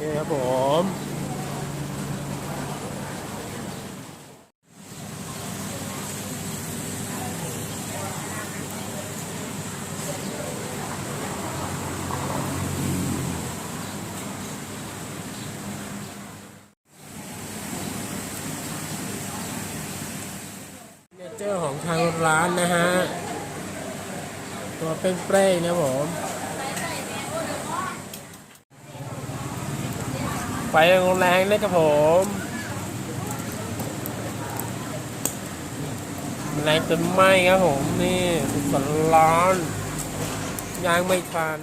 นี่ครับผม เนเจอร์ของทางร้านนะฮะ ตัวเป็นเปร่ๆนะผม ไฟแรงๆนะครับผม แรงจนไหม้ครับผม นี่สดร้อนย่างไม่ทัน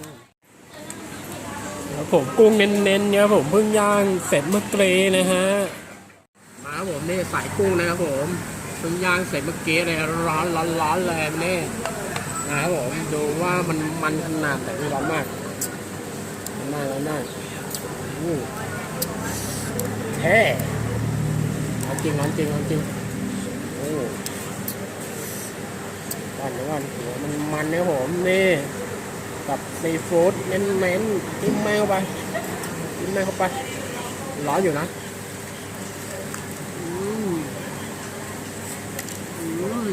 ครับผมกุ้งเน้นๆเนี่ยผมเพิ่งย่างเสร็จเมื่อกี้นะฮะ มาผมนี่สายกุ้งนะครับผมเพิ่งย่างเสร็จเมื่อกี้เลยร้อนร้อนร้อนเลยนี่นะครับผมดูว่ามันมันขนาดไหนร้อนมากร้อนมากร้อนมาก อู้แท้เอจริงเอาจริงเอจริงโอ้ก่อนเดี๋ยวก่นหัวมันมันนะผมนี่กับซีฟู้ดเน้นๆจิ้มแม่เข้าไปจิ้มแมวเข้าไปร้อนอยู่นะอืมอืม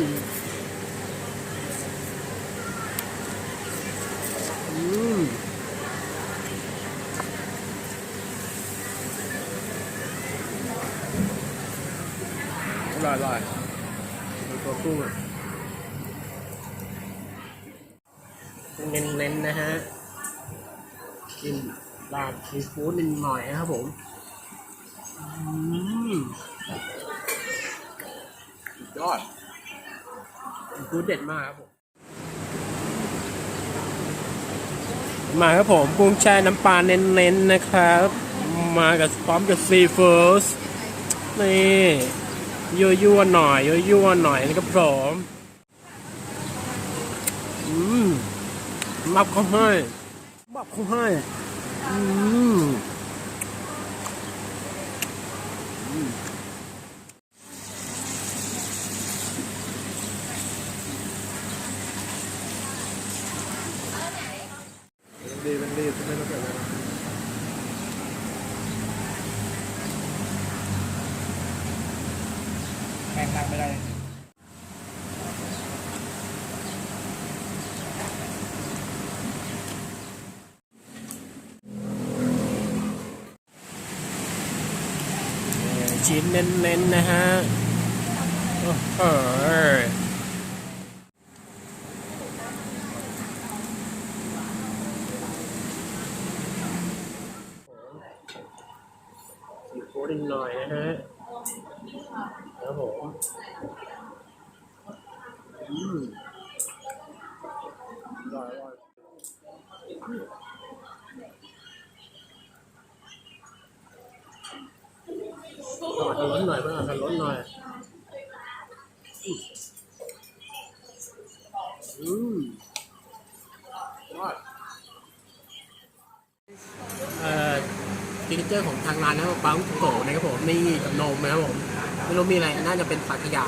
อืม อ ร่อยอร่อยดูตัวกุ้งอะเน้นๆนะฮะกินลาบซีฟู้ดนิดหน่อยนะครับผมอืมยอดซีฟู้ดเด็ดมากครับผม มาครับผมกุ้งแช่น้ำปลาเน้นๆนะครับ มากับพร้อมกับซีฟู้ดนี่ ยั่วๆหน่อยยั่วๆหน่อยนะครับผมอืมมับเขาให้มับเขาให้อืมดีมันดีไม่ต้องเกิดอะไรแข่ง นั่งไม่ได้ชิ้นเน้นๆนะฮะ โอ้โหซีฟู้ดอีกหน่อยนะฮะ ครับผมอืมอร่อยอร่อยขอทะล้นหน่อยเพื่อนทะล้นหน่อย อืมยอดเอ่อซิกเจอร์ของทางร้านนะครับปังโกะนะครับผมนี่กับนมนะครับผม ไม่รู้มีอะไร น่าจะเป็นสังขยา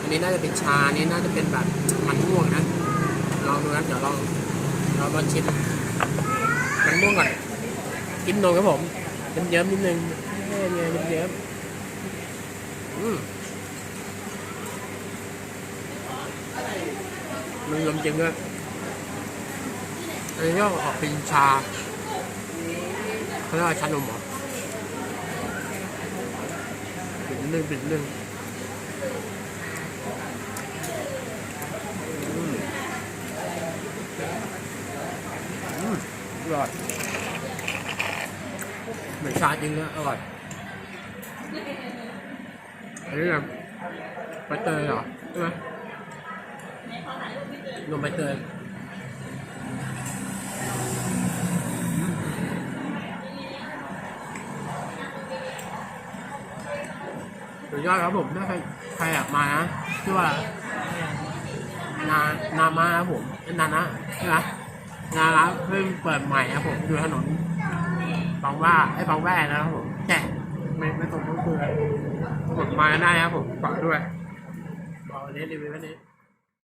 อันนี้น่าจะเป็นชา อันนี้น่าจะเป็นแบบมันม่วงนะ ลองดูนะเดี๋ยวลองเรามาชิมมันม่วงก่อนกินนมครับผมเยิ้มนิดนึงเย้เยิ้มๆเยิ้มอืมมันลมจริงด้วยอันนี้ก็ออกเป็นชาเขาเรียกว่าชานมเหรอ ปิดนิดนึงปิดนิดนึงอืมอืมอร่อยเหมือนชาจริงเลยอร่อยอันนี้แบบใบเตยเหรอใช่ไหมนมใบเตย สุดยอดครับผมถ้าใครใครอยากมานะชื่อว่า นานามาครับผมนานะใช่ไหมนาร้านเพิ่งเปิดใหม่ครับผมอยู่ถนนบางว่าไอ้บางแว่นะครับผมแกไม่ไม่ตรงก็คือถนนมาได้ครับผมฝากด้วยบอกวันนี้รีวิววันนี้